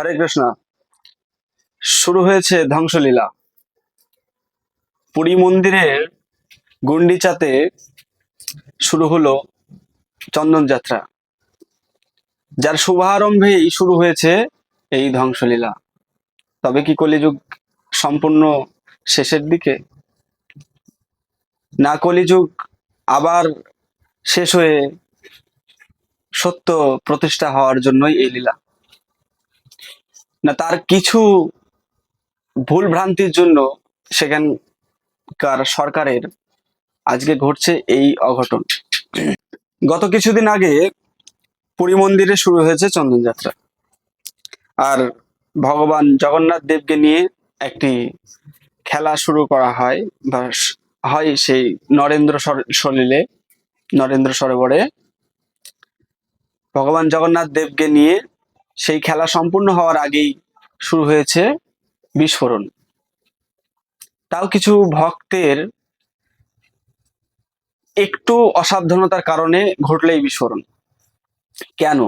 হরে কৃষ্ণ। শুরু হয়েছে ধ্বংসলীলা। পুরী মন্দিরের গুন্ডিচাতে শুরু হলো চন্দন যাত্রা। যার শুভারম্ভেই শুরু হয়েছে এই ধ্বংসলীলা। তবে কি কলিযুগ সম্পূর্ণ শেষের দিকে? না কলিযুগ আবার শেষ হয়ে সত্য প্রতিষ্ঠা হওয়ার জন্যই এই লীলা। না, তার কিছু ভুল ভ্রান্তির জন্য সেখানকার সরকারের আজকে ঘটছে এই অঘটন। গত কিছুদিন আগে পুরী মন্দিরে শুরু হয়েছে চন্দনযাত্রা আর ভগবান জগন্নাথ দেবকে নিয়ে একটি খেলা শুরু করা হয়, বা হয় সেই নরেন্দ্র সর- সলিলে, নরেন্দ্র সরোবরে। ভগবান জগন্নাথ দেবকে নিয়ে সেই খেলা সম্পূর্ণ হওয়ার আগেই শুরু হয়েছে বিস্ফোরণ। তাও কিছু ভক্তের একটু অসাবধানতার কারণে ঘটলে এই বিস্ফোরণ। কেন?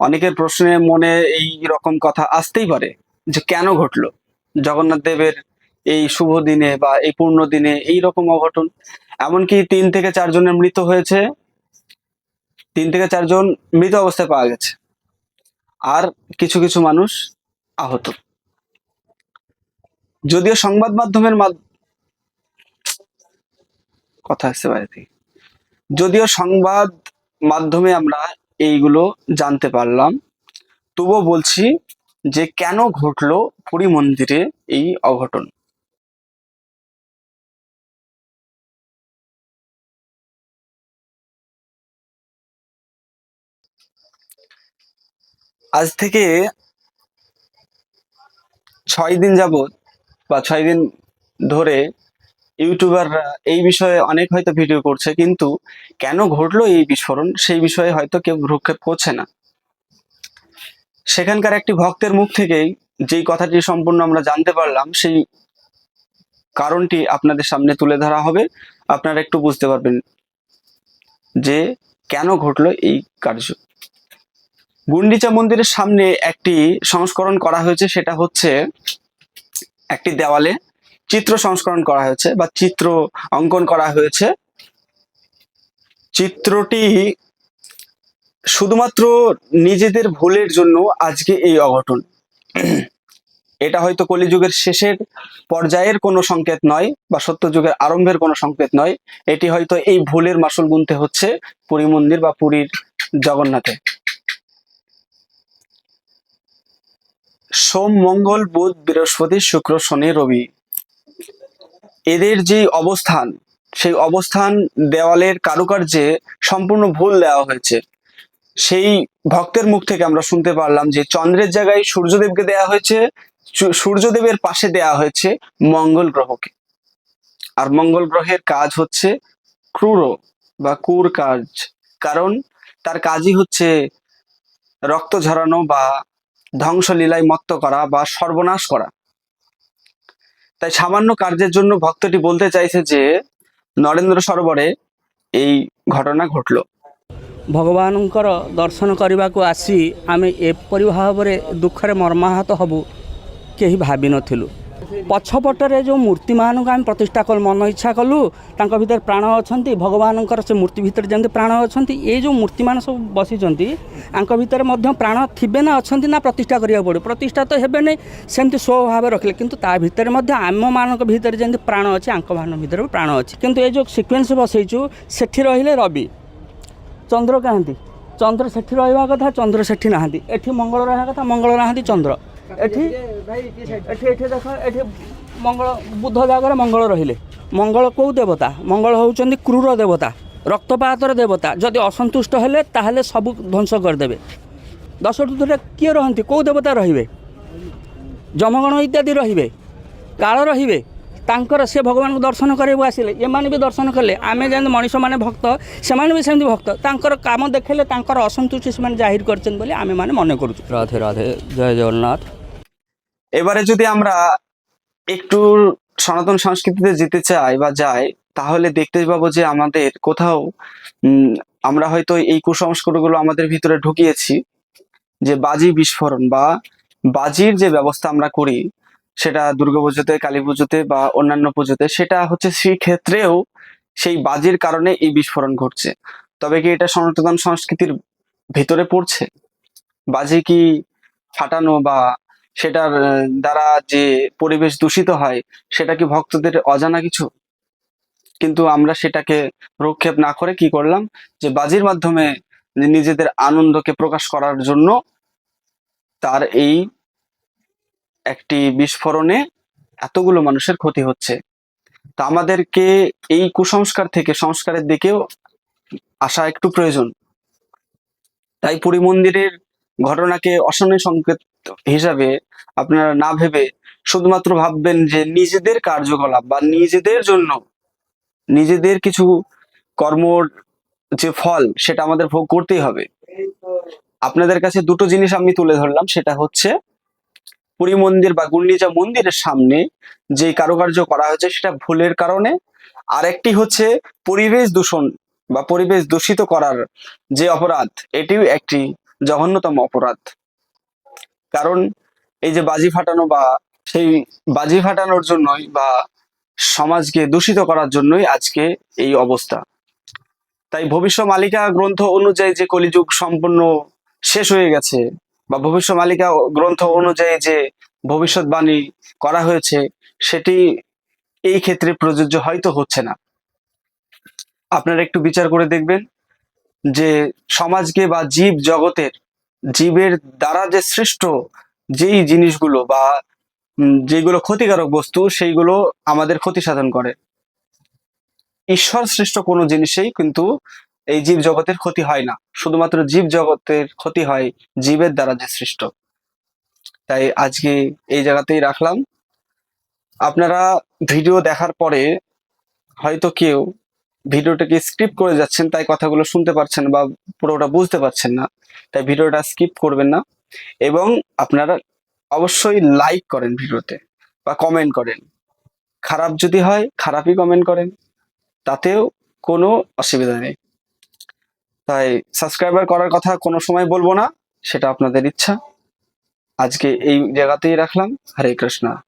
অনেকের প্রশ্নে মনে এই রকম কথা আসতেই পারে যে কেন ঘটলো? জগন্নাথ দেবের এই শুভ দিনে বা এই পূর্ণ দিনে এই রকম অঘটন, এমনকি তিন থেকে চারজনের মৃত হয়েছে। তিন থেকে চারজন মৃত অবস্থায় পাওয়া গেছে। আর কিছু কিছু মানুষ আহত। যদিও সংবাদ মাধ্যমের মাধ- কথা আসছে বাইরে থেকে। যদিও সংবাদ মাধ্যমে আমরা এইগুলো জানতে পারলাম, তবুও বলছি যে কেন ঘটলো পুরী মন্দিরে এই অঘটন? আজ থেকে ছয় দিন যাবত বা ছয় দিন ধরে ইউটিউবাররা এই বিষয়ে অনেক হয়তো ভিডিও করছে, কিন্তু কেন ঘটলো এই বিস্ফোরণ সেই বিষয়ে হয়তো কেউ ভ্রুক্ষেপ করছে না। সেখানকার একটি ভক্তের মুখ থেকেই যেই কথাটি সম্পূর্ণ আমরা জানতে পারলাম, সেই কারণটি আপনাদের সামনে তুলে ধরা হবে। আপনারা একটু বুঝতে পারবেন যে কেন ঘটলো এই কার্য গুন্ডিচা মন্দিরের সামনে একটি সংস্করণ করা হয়েছে, সেটা হচ্ছে একটি দেওয়ালে চিত্র সংস্করণ করা হয়েছে বা চিত্র অঙ্কন করা হয়েছে। চিত্রটি শুধুমাত্র নিজেদের ভুলের জন্য আজকে এই অঘটন। এটা হয়তো কলিযুগের শেষের পর্যায়ের কোনো সংকেত নয় বা সত্যযুগের আরম্ভের কোনো সংকেত নয়। এটি হয়তো এই ভুলের মাসুল গুনতে হচ্ছে পুরী মন্দির বা পুরীর জগন্নাথে। সোম, মঙ্গল, বুধ, বৃহস্পতি, শুক্র, শনি, রবি। এদের যে অবস্থান, সেই অবস্থান দেওয়ালের কারুকার্যে সম্পূর্ণ ভুল দেওয়া হয়েছে। সেই ভক্তের মুখ থেকে আমরা শুনতে পারলাম যে চন্দ্রের জায়গায় সূর্যদেবকে দেয়া হয়েছে সূর্যদেবের পাশে দেয়া হয়েছে মঙ্গল গ্রহকে। আর মঙ্গল গ্রহের কাজ হচ্ছে ক্রূর বা কুর কাজ। কারণ তার কাজই হচ্ছে রক্ত ঝরানো বা ধ্বংসলীলায় মত্ত করা বা সর্বনাশ করা তাই সামান্য কার্যের জন্য ভক্তটি বলতে চাইছে যে নরেন্দ্র সরোবরে এই ঘটনা ঘটলো ଭଗବାନଙ୍କର ଦର୍ଶନ କରିବାକୁ ଆସି ଆମେ ଏପରି ଭାବରେ ଦୁଃଖରେ ମର୍ମାହତ ହେବୁ କେହି ଭାବିନଥିଲୁ ପଛପଟରେ ଯେଉଁ ମୂର୍ତ୍ତିମାନଙ୍କୁ ଆମେ ପ୍ରତିଷ୍ଠା କଲୁ ମନ ଇଚ୍ଛା କଲୁ ତାଙ୍କ ଭିତରେ ପ୍ରାଣ ଅଛନ୍ତି ଭଗବାନଙ୍କର ସେ ମୂର୍ତ୍ତି ଭିତରେ ଯେମିତି ପ୍ରାଣ ଅଛନ୍ତି ଏଇ ଯେଉଁ ମୂର୍ତ୍ତିମାନ ସବୁ ବସିଛନ୍ତି ଆଙ୍କ ଭିତରେ ମଧ୍ୟ ପ୍ରାଣ ଥିବେ ନା ଅଛନ୍ତି ନା ପ୍ରତିଷ୍ଠା କରିବାକୁ ପଡ଼ିବ ପ୍ରତିଷ୍ଠା ତ ହେବେନି ସେମିତି ସ୍ୱଭାବେ ରଖିଲେ କିନ୍ତୁ ତା ଭିତରେ ମଧ୍ୟ ଆମମାନଙ୍କ ଭିତରେ ଯେମିତି ପ୍ରାଣ ଅଛି ଆଙ୍କମାନଙ୍କ ଭିତରେ ବି ପ୍ରାଣ ଅଛି କିନ୍ତୁ ଏ ଯେଉଁ ସିକ୍ୱେନ୍ସ ବସେଇଛୁ ସେଠି ରହିଲେ ରବି ଚନ୍ଦ୍ର କାହାନ୍ତି ଚନ୍ଦ୍ର ସେଠି ରହିବା କଥା ଚନ୍ଦ୍ର ସେଠି ନାହାନ୍ତି ଏଠି ମଙ୍ଗଳ ରହିବା କଥା ମଙ୍ଗଳ ନାହାନ୍ତି ଚନ୍ଦ୍ର ଏଠି ଏଠି ଏଠି ଦେଖ ଏଠି ମଙ୍ଗଳ ବୁଧ ଜାଗାରେ ମଙ୍ଗଳ ରହିଲେ ମଙ୍ଗଳ କେଉଁ ଦେବତା ମଙ୍ଗଳ ହେଉଛନ୍ତି କ୍ରୂର ଦେବତା ରକ୍ତପାତର ଦେବତା ଯଦି ଅସନ୍ତୁଷ୍ଟ ହେଲେ ତାହେଲେ ସବୁ ଧ୍ୱଂସ କରିଦେବେ ଦଶଟୁରେ କିଏ ରହନ୍ତି କେଉଁ ଦେବତା ରହିବେ ଯମଗଣ ଇତ୍ୟାଦି ରହିବେ କାଳ ରହିବେ ତାଙ୍କର ସେ ଭଗବାନଙ୍କୁ ଦର୍ଶନ କରିବାକୁ ଆସିଲେ ଏମାନେ ବି ଦର୍ଶନ କଲେ ଆମେ ଯେମିତି ମଣିଷମାନେ ଭକ୍ତ ସେମାନେ ବି ସେମିତି ଭକ୍ତ ତାଙ୍କର କାମ ଦେଖେଇଲେ ତାଙ୍କର ଅସନ୍ତୁଷ୍ଟି ସେମାନେ ଜାହିର କରିଛନ୍ତି ବୋଲି ଆମେମାନେ ମନେ କରୁଛୁ ରାଧେ ରାଧେ ଜୟ ଜଗନ୍ନାଥ এবারে যদি আমরা একটু সনাতন সংস্কৃতিতে যেতে চাই বা যাই তাহলে দেখতে পাবো যে আমাদের কোথাও উম, আমরা হয়তো এই কুসংস্কারগুলো আমাদের ভিতরে ঢুকিয়েছি যে বাজি বিস্ফোরণ বা বাজির যে ব্যবস্থা আমরা করি সেটা দুর্গাপুজোতে কালী পুজোতে বা অন্যান্য পুজোতে, সেটা হচ্ছে সেই ক্ষেত্রেও সেই বাজির কারণে এই বিস্ফোরণ ঘটছে। তবে কি এটা সনাতন সংস্কৃতির ভিতরে পড়ছে? বাজি কি ফাটানো বা সেটার দ্বারা যে পরিবেশ দূষিত হয়, সেটা কি ভক্তদের অজানা কিছু? কিন্তু আমরা সেটাকে রক্ষেপ না করে কি করলাম? যে বাজির মাধ্যমে নিজেদের আনন্দকে প্রকাশ করার জন্য তার এই একটি বিস্ফোরণে এতগুলো মানুষের ক্ষতি হচ্ছে। তা আমাদেরকে এই কুসংস্কার থেকে, সংস্কারের দিকেও আসা একটু প্রয়োজন। তাই পুরী মন্দিরের ঘটনাকে অশনি সংকেত হিসাবে আপনারা না ভেবে শুধুমাত্র ভাববেন যে নিজেদের কার্যকলাপ বা নিজেদের জন্য নিজেদের কিছু কর্মর যে ফল, সেটা আমাদের ভোগ করতেই হবে। আপনাদের কাছে দুটো জিনিস আমি তুলে ধরলাম, সেটা হচ্ছে পুরী মন্দির বা গুন্ডিচা মন্দিরের সামনে যে কারুকার্য করা হয়েছে সেটা ভুলের কারণে, আরেকটি হচ্ছে পরিবেশ দূষণ বা পরিবেশ দূষিত করার যে অপরাধ, এটিও একটি জঘন্যতম অপরাধ। কারণ এই যে বাজি ফাটানো বা সেই বাজি ফাটানোর জন্যই বা সমাজকে দূষিত করার জন্যই আজকে এই অবস্থা। তাই ভবিষ্য মালিকা গ্রন্থ অনুযায়ী যে কলিযুগ সম্পূর্ণ শেষ হয়ে গেছে বা ভবিষ্য মালিকা গ্রন্থ অনুযায়ী যে ভবিষ্যৎবাণী করা হয়েছে, সেটি এই ক্ষেত্রে প্রযোজ্য হয়তো হচ্ছে না। আপনারা একটু বিচার করে দেখবেন যে সমাজকে বা জীব জগতের, জীবের দ্বারা যে সৃষ্ট যেই জিনিসগুলো বা যেগুলো ক্ষতিকারক বস্তু, সেইগুলো আমাদের ক্ষতি সাধন করে। ঈশ্বর সৃষ্ট কোনো জিনিসেই কিন্তু এই জীব জগতের ক্ষতি হয় না। শুধুমাত্র জীব জগতের ক্ষতি হয় জীবের দ্বারা যে সৃষ্ট। তাই আজকে এই জায়গাতেই রাখলাম। আপনারা ভিডিও দেখার পরে হয়তো কেউ ভিডিওটাকে স্কিপ করে যাচ্ছেন, তাই কথাগুলো শুনতে পারছেন বা পুরোটা বুঝতে পারছেন না, তাই ভিডিওটা স্কিপ করবেন না। এবং আপনারা অবশ্যই লাইক করেন ভিডিওতে বা কমেন্ট করেন। খারাপ যদি হয়, খারাপই কমেন্ট করেন। তাতেও কোনো অসুবিধা নেই। তাই সাবস্ক্রাইবার করার কথা কোনো সময় বলব না, সেটা আপনাদের ইচ্ছা। আজকে এই জায়গাতেই রাখলাম। হরে কৃষ্ণা।